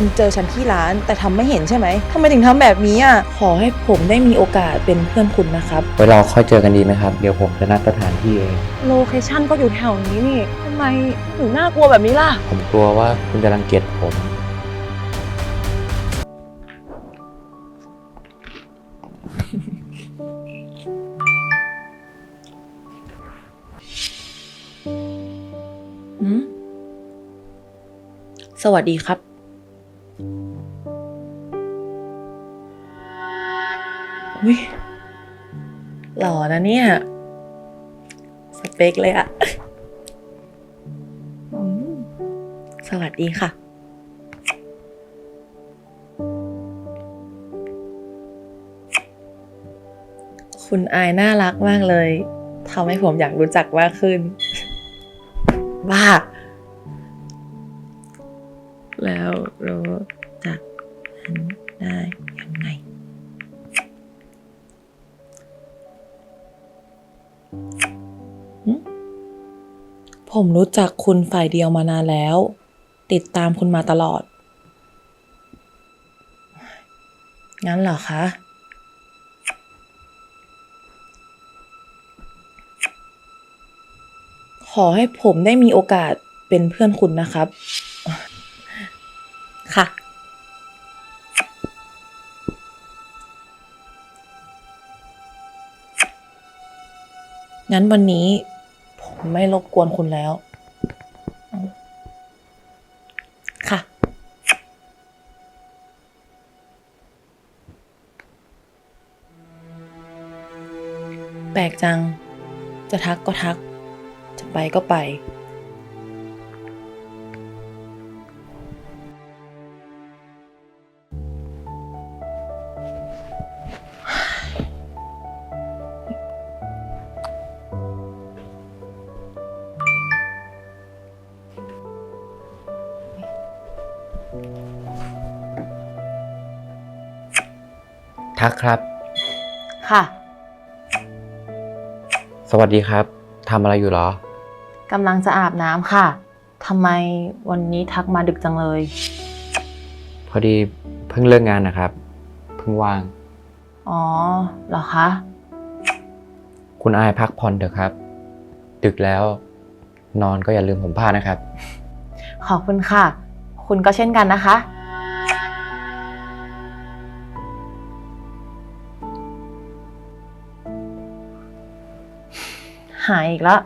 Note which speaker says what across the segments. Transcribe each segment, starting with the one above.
Speaker 1: คุณเจอฉันที่ร้าน แต่ทำไม่เห็นใช่ไหมทำไมถึงทำแบบนี้อะขอให้ผมได้มีโอกาสเป็นเพื่อนคุณนะครับ
Speaker 2: ไว้เราค่อยเจอกันดีไหมครับ เดี๋ยวผมจะนัดสถานที่เอง
Speaker 1: โลเคชั่นก็อยู่แถวนี้นี่ทำไมถึงน่ากลัวแบบนี้ล่ะ
Speaker 2: ผมกลัวว่าคุณจะรังเกียจผม
Speaker 1: หืมสวัสดีครับ อุ้ยหล่อนะเนี่ย สเปคเลยอะสวัสดีค่ะ คุณอายน่ารักมากเลยทำให้ผมอยากรู้จักมากขึ้นว่า ผมรู้จักคุณฝ่ายเดียวมานานแล้ว ติดตามคุณมาตลอด งั้นเหรอคะ ขอให้ผมได้มีโอกาสเป็นเพื่อนคุณนะครับ ค่ะ งั้นวันนี้ผม ไม่รบกวนคุณแล้ว ค่ะ แปลกจัง จะทักก็ทัก จะไปก็ไป
Speaker 2: ทักครับ
Speaker 1: ค่ะ
Speaker 2: สวัสดีครับทำอะไรอยู่เหรอ
Speaker 1: กำลังจะอาบน้ำค่ะทำไมวันนี้ทักมาดึกจังเลย
Speaker 2: พอดีเพิ่งเลิกงานนะครับ เพิ่งว่าง
Speaker 1: อ๋อเหรอคะ
Speaker 2: คุณอายพักผ่อนเถอะครับ ดึกแล้ว นอนก็อย่าลืมผมผ้านะครับ
Speaker 1: ขอบคุณค่ะ คุณก็เช่นกันนะคะ หายอีกแล้ว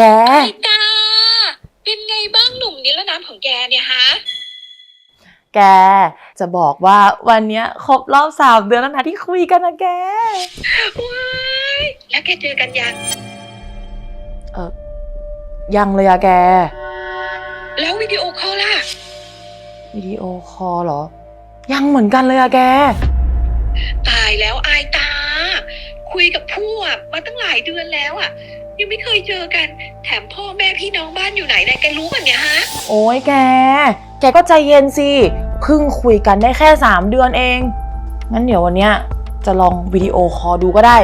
Speaker 1: แก
Speaker 3: ไอ้กาเป็นไงบ้างหนุ่มนิรนามของแกเนี่ยฮะ
Speaker 1: แก จะบอกว่าวันเนี้ยครบรอบสามเดือนแล้วนะที่คุยกันนะแก
Speaker 3: ว้ายแล้วแกเจอกันยัง
Speaker 1: เออยังเลยอะแก
Speaker 3: แล้ววิดีโอคอลล่ะ
Speaker 1: วิดีโอคอลเหรอ ยังเหมือนกันเลยอะแก
Speaker 3: ตายแล้วอายตา คุยกับผู้อะมาตั้งหลายเดือนแล้วอะ ยังไม่เคยเจอกัน แถมพ่อแม่พี่น้องบ้านอยู่ไหนเนี่ยแกรู้กันเนี่ยฮะ
Speaker 1: โอ้ยแก แกก็ใจเย็นสิ เพิ่งคุยกันได้แค่สามเดือนเอง งั้นเดี๋ยววันเนี้ยจะลองวิดีโอคอลดูก็ได้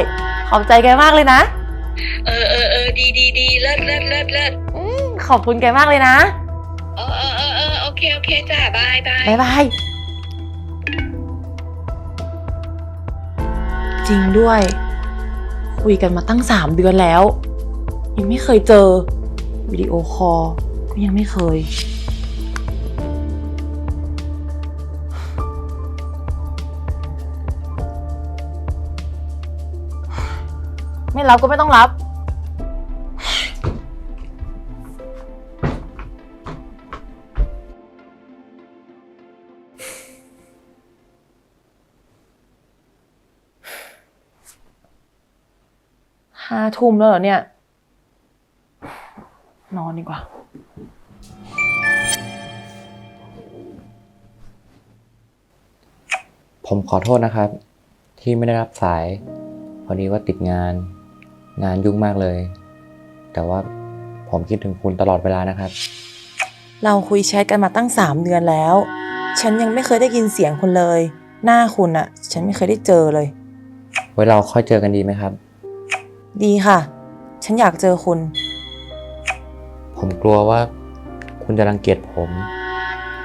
Speaker 1: ขอบใจแกมากเลยนะ
Speaker 3: เออเออเออดีดีดีเลิศเลิศเลิศเลิศ
Speaker 1: อืมขอบคุณแกมากเลยนะ
Speaker 3: เออเออเออเออโอเคโอเคจ้าบายบาย
Speaker 1: บ๊ายบาย จริงด้วย คุยกันมาตั้งสามเดือนแล้ว ยังไม่เคยเจอ วิดีโอคอลก็ยังไม่เคย ไม่รับก็ไม่ต้องรับ ห้าทุ่มแล้วเหรอเนี่ย อนดีกว่า
Speaker 2: ผมขอโทษนะครับ ที่ไม่ได้รับสาย พอดีว่าติดงาน งานยุ่งมากเลย แต่ว่าผมคิดถึงคุณตลอดเวลานะครับ
Speaker 1: เราคุยแชทกันมาตั้งสามเดือนแล้ว ฉันยังไม่เคยได้ยินเสียงคุณเลย หน้าคุณอะฉันไม่เคยได้เจอเลย
Speaker 2: ไว้เราค่อยเจอกันดีไหมครับ
Speaker 1: ดีค่ะ ฉันอยากเจอคุณ
Speaker 2: ผมกลัวว่า คุณจะรังเกียจผม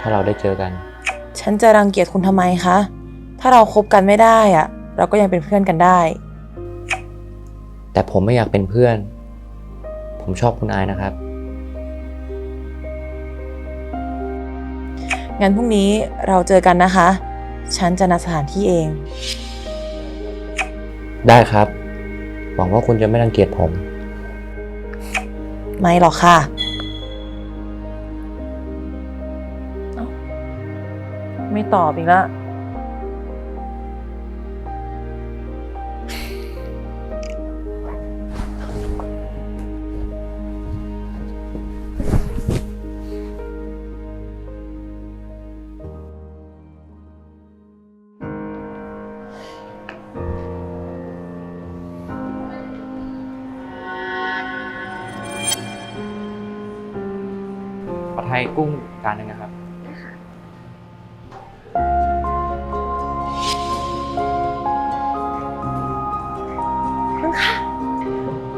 Speaker 2: ถ้าเราได้เจอกัน
Speaker 1: ฉันจะรังเกียจคุณทำไมคะ ถ้าเราคบกันไม่ได้อะเราก็ยังเป็นเพื่อนกันได้
Speaker 2: แต่ผมไม่อยากเป็นเพื่อน ผมชอบคุณอายนะครับ
Speaker 1: งั้นพรุ่งนี้เราเจอกันนะคะ ฉันจะนัดสถานที่เอง
Speaker 2: ได้ครับ หวังว่าคุณจะไม่รังเกียจผม
Speaker 1: ไม่หรอกค่ะ ไม่ตอบอีกแล้ว
Speaker 2: ผัดไทยกุ้งจานหนึงนะครับ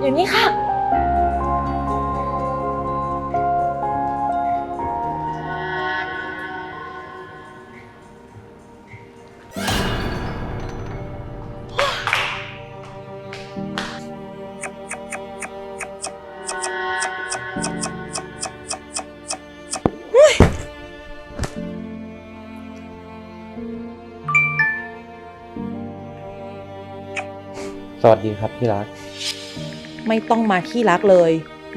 Speaker 1: อยู่นี่ค่ะ
Speaker 2: สวัสดีครับที่รัก
Speaker 1: ไม่ต้องมาที่รักเลย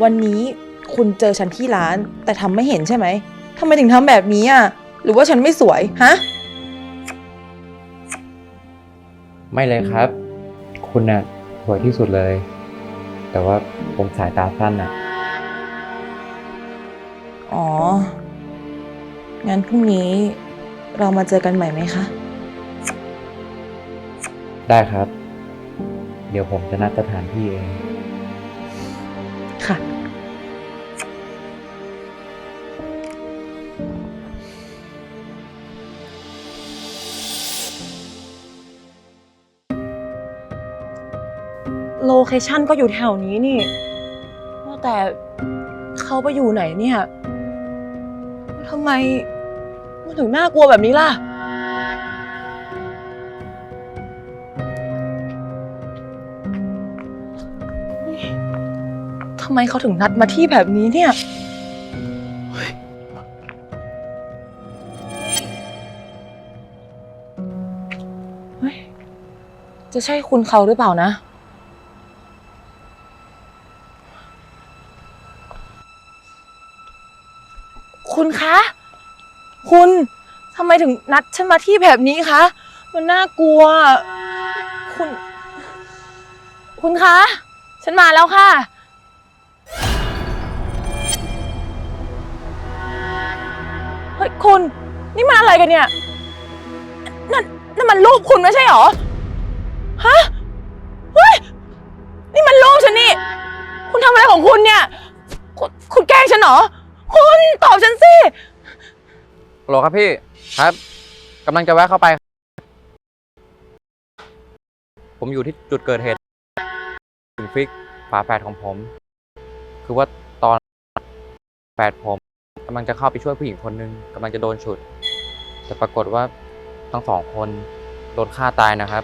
Speaker 1: วันนี้คุณเจอฉันที่ร้าน แต่ทำไม่เห็นใช่ไหมทำไมถึงทำแบบนี้อะ หรือว่าฉันไม่สวยฮะ
Speaker 2: ไม่เลยครับ คุณน่ะสวยที่สุดเลย แต่ว่าผมสายตาสั้นน่ะ
Speaker 1: อ๋อ งั้นพรุ่งนี้เรามาเจอกันใหม่ไหมคะ
Speaker 2: ได้ครับ เดี๋ยวผมจะนัดสถานที่เอง
Speaker 1: โลเคชั่นก็อยู่แถวนี้นี่ว่าแต่เขาไปอยู่ไหนเนี่ยทำไมมันถึงน่ากลัวแบบนี้ล่ะ ทำไมเขาถึงนัดมาที่แบบนี้เนี่ยเฮ้ยเฮ้ยจะใช่คุณเขาหรือเปล่านะ คุณคะ คุณทำไมถึงนัดฉันมาที่แบบนี้คะ มันน่ากลัว คุณ คุณคะ ฉันมาแล้วค่ะ เฮ้ยคุณ นี่มันอะไรกันเนี่ย นั่นนั่นมันรูปคุณไม่ใช่หรอ ฮะ เฮ้ย นี่มันรูปฉันนี่ คุณทำอะไรของคุณเนี่ย คุณคุณแกล้งฉันเหรอ คุณตอบฉันสิ
Speaker 2: ฮัลโหลครับพี่ครับกำลังจะแวะเข้าไป ผมอยู่ที่จุดเกิดเหตุถึงฟิกฝาแฝดของผม คือว่าตอนแฝดผมกำลังจะเข้าไปช่วยผู้หญิงคนหนึ่งกำลังจะโดนฉุด แต่ปรากฏว่าทั้งสองคนโดนฆ่าตายนะครับ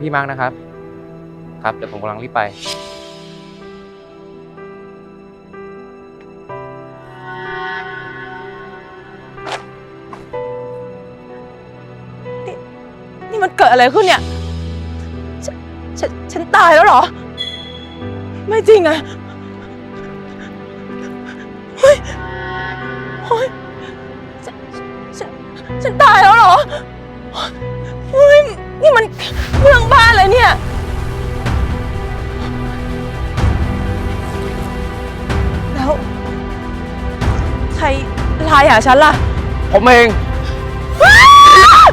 Speaker 2: พี่มากนะครับ ครับเดี๋ยวผมกำลังรีบไป
Speaker 1: นี่มันเกิดอะไรขึ้นเนี่ยฉนฉันฉันตายแล้วเหรอ ไม่จริงอะเฮ้ยเฮ้ยฉันฉันฉันตายแล้วเหรอ นี่มันเมืองบ้านเลยเนี่ย แล้ว ใครไลน์หาฉันล่ะ
Speaker 2: ผมเอง
Speaker 1: ว้าย